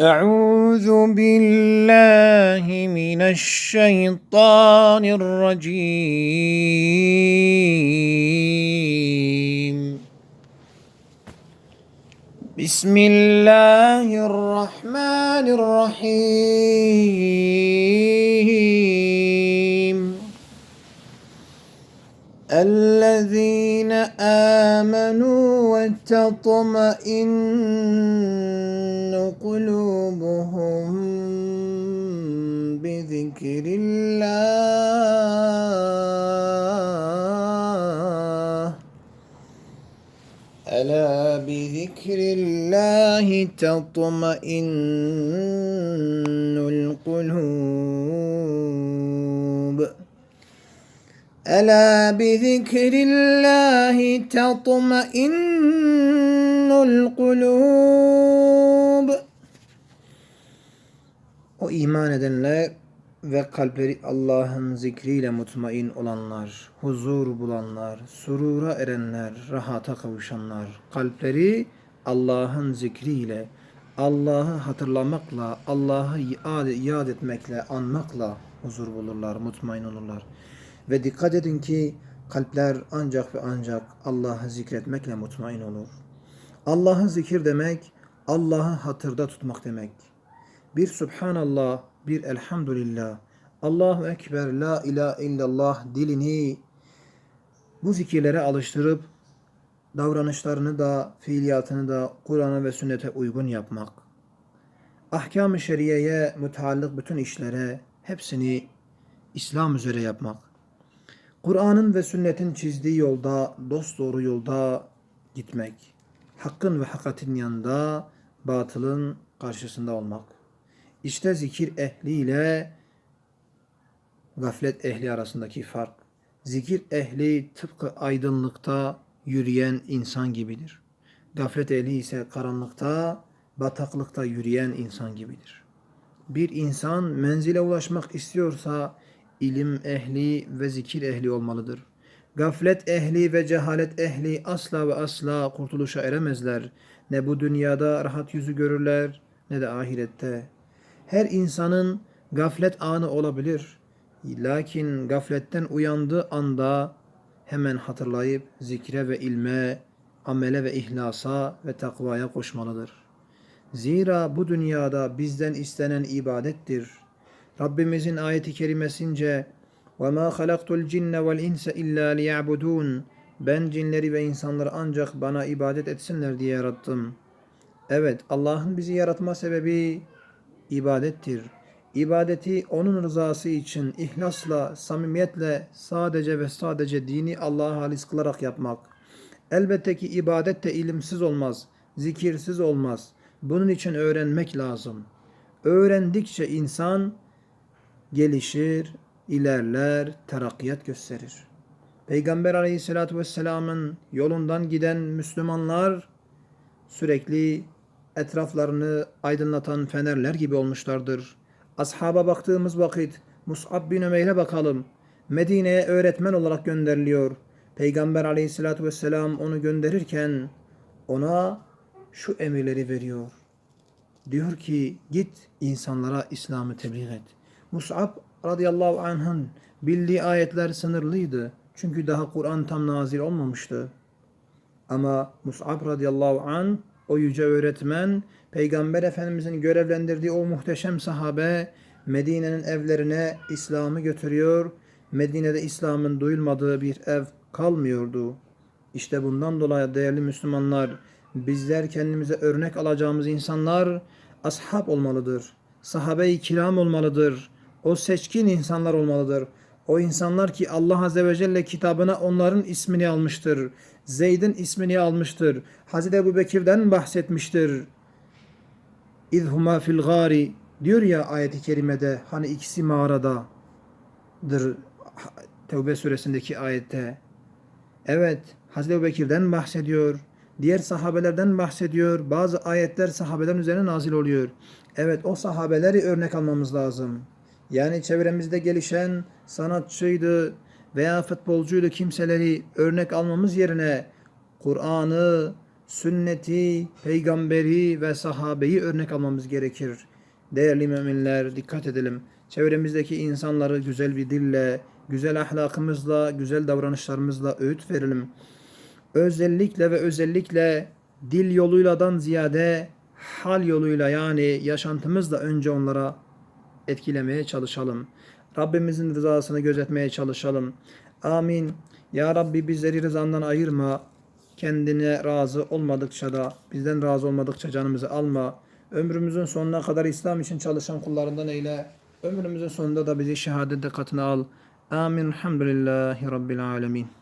أعوذ بالله من الشيطان الرجيم. بسم الله الرحمن الرحيم. الذين آمنوا وتطمئن قلوبهم بذكر الله ألا بذكر الله تطمئن القلوب ألا بذكر الله تطمئن القلوب O iman edenler ve kalpleri Allah'ın zikriyle mutmain olanlar, huzur bulanlar, surura erenler, rahata kavuşanlar, kalpleri Allah'ın zikriyle, Allah'ı hatırlamakla, Allah'ı yad, etmekle, anmakla huzur bulurlar, mutmain olurlar. Ve dikkat edin ki kalpler ancak ve ancak Allah'ı zikretmekle mutmain olur. Allah'ı zikir demek, Allah'ı hatırda tutmak demek. Bir Subhanallah, bir Elhamdülillah, Allahu Ekber, La ilahe illallah dilini bu zikirlere alıştırıp davranışlarını da, fiiliyatını da Kur'an'a ve sünnete uygun yapmak. Ahkam-ı şeriyeye müteallık bütün işlere hepsini İslam üzere yapmak. Kur'an'ın ve sünnetin çizdiği yolda, dost doğru yolda gitmek. Hakkın ve hakatin yanında, batılın karşısında olmak. İşte zikir ehliyle gaflet ehli arasındaki fark. Zikir ehli tıpkı aydınlıkta yürüyen insan gibidir. Gaflet ehli ise karanlıkta, bataklıkta yürüyen insan gibidir. Bir insan menzile ulaşmak istiyorsa ilim ehli ve zikir ehli olmalıdır. Gaflet ehli ve cehalet ehli asla ve asla kurtuluşa eremezler. Ne bu dünyada rahat yüzü görürler ne de ahirette. Her insanın gaflet anı olabilir. Lakin gafletten uyandığı anda hemen hatırlayıp zikre ve ilme, amele ve ihlasa ve takvaya koşmalıdır. Zira bu dünyada bizden istenen ibadettir. Rabbimizin ayeti kerimesince وَمَا خَلَقْتُ الْجِنَّ وَالْاِنْسَ اِلَّا لِيَعْبُدُونَ Ben cinleri ve insanları ancak bana ibadet etsinler diye yarattım. Evet, Allah'ın bizi yaratma sebebi ibadettir. İbadeti onun rızası için ihlasla, samimiyetle sadece ve sadece dini Allah'a halis kılarak yapmak. Elbette ki ibadet de ilimsiz olmaz, zikirsiz olmaz. Bunun için öğrenmek lazım. Öğrendikçe insan gelişir, ilerler, terakkiyat gösterir. Peygamber aleyhissalatü vesselamın yolundan giden Müslümanlar sürekli etraflarını aydınlatan fenerler gibi olmuşlardır. Ashaba baktığımız vakit Mus'ab bin Ömeyr'e bakalım. Medine'ye öğretmen olarak gönderiliyor. Peygamber aleyhissalatü vesselam onu gönderirken ona şu emirleri veriyor. Diyor ki git insanlara İslam'ı tebliğ et. Mus'ab radıyallahu anh'ın bildiği ayetler sınırlıydı. Çünkü daha Kur'an tam nazil olmamıştı. Ama Mus'ab radıyallahu an o yüce öğretmen Peygamber Efendimizin görevlendirdiği o muhteşem sahabe Medine'nin evlerine İslam'ı götürüyor. Medine'de İslam'ın duyulmadığı bir ev kalmıyordu. İşte bundan dolayı değerli Müslümanlar bizler kendimize örnek alacağımız insanlar ashab olmalıdır. Sahabe-i kiram olmalıdır. O seçkin insanlar olmalıdır. O insanlar ki Allah Azze ve Celle kitabına onların ismini almıştır. Zeyd'in ismini almıştır. Hazreti Ebu Bekir'den bahsetmiştir. İzhuma fil gari diyor ya ayeti kerimede hani ikisi mağaradadır Tevbe suresindeki ayette. Evet Hazreti Ebu Bekir'den bahsediyor. Diğer sahabelerden bahsediyor. Bazı ayetler sahabelerin üzerine nazil oluyor. Evet o sahabeleri örnek almamız lazım. Yani çevremizde gelişen sanatçıydı veya futbolcuydu kimseleri örnek almamız yerine Kur'an'ı, sünneti, peygamberi ve sahabeyi örnek almamız gerekir. Değerli müminler dikkat edelim. Çevremizdeki insanları güzel bir dille, güzel ahlakımızla, güzel davranışlarımızla öğüt verelim. Özellikle ve özellikle dil yoluyladan ziyade hal yoluyla yani yaşantımızla önce onlara etkilemeye çalışalım. Rabbimizin rızasını gözetmeye çalışalım. Amin. Ya Rabbi bizleri rızandan ayırma. Kendine razı olmadıkça da bizden razı olmadıkça canımızı alma. Ömrümüzün sonuna kadar İslam için çalışan kullarından eyle. Ömrümüzün sonunda da bizi şehadet katına al. Amin. Elhamdülillahi Rabbil alemin.